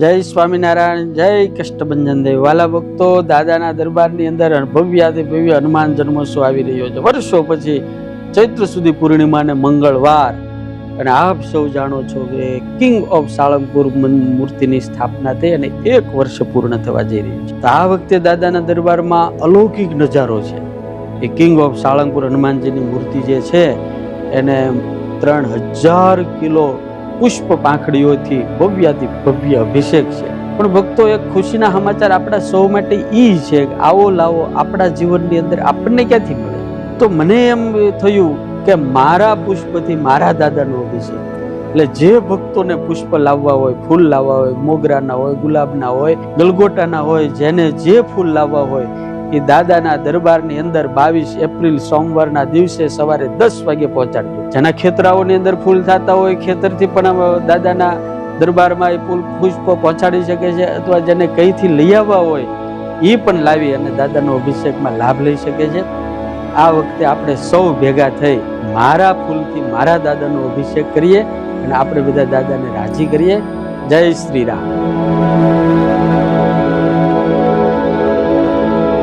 જય સ્વામિનારાયણ, જય કષ્ટભંજન દેવ. વાલા ભક્તો, દાદાના દરબારની અંદર ભવ્યાથી ભવ્ય હનુમાન જન્મોત્સવ આવી રહ્યો છે. વર્ષો પછી ચૈત્ર સુધી પૂર્ણિમાને મંગળવાર. અને આપ સૌ જાણો છો કે કિંગ ઓફ સાળંગપુર મૂર્તિની સ્થાપના થઈ અને એક વર્ષ પૂર્ણ થવા જઈ રહ્યું છે. આ વખતે દાદાના દરબારમાં અલૌકિક નજારો છે. એ કિંગ ઓફ સાળંગપુર હનુમાનજીની મૂર્તિ જે છે, એને ત્રણ હજાર કિલો પુષ્પ પાંખડીઓથી ભવ્યાથી ભવ્ય અભિષેક છે. પણ ભક્તો, એક ખુશીના સમાચાર આપણા સૌ માટે ઈ છે કે આવો લાવો આપણા જીવનની અંદર આપણને ક્યાંથી મળે? તો મને એમ થયું કે મારા પુષ્પથી મારા દાદાનો અભિષેક. એટલે જે ભક્તોને પુષ્પ લાવવા હોય, ફૂલ લાવવા હોય, મોગરાના હોય, ગુલાબના હોય, ગલગોટાના હોય, જેને જે ફૂલ લાવવા હોય એ દાદાના દરબારની અંદર બાવીસ એપ્રિલ સોમવારના દિવસે સવારે દસ વાગે પહોંચાડજો. જેના ખેતરાઓની અંદર ફૂલ થતા હોય, ખેતરથી પણ દાદાના દરબારમાં એ ફૂલ પુષ્પ પહોંચાડી શકે છે અથવા જેને કઈથી લઈ આવવા હોય એ પણ લાવી અને દાદાનો અભિષેકમાં લાભ લઈ શકે છે. આ વખતે આપણે સૌ ભેગા થઈ મારા ફૂલથી મારા દાદાનો અભિષેક કરીએ અને આપણે બધા દાદાને રાજી કરીએ. જય શ્રી રામ.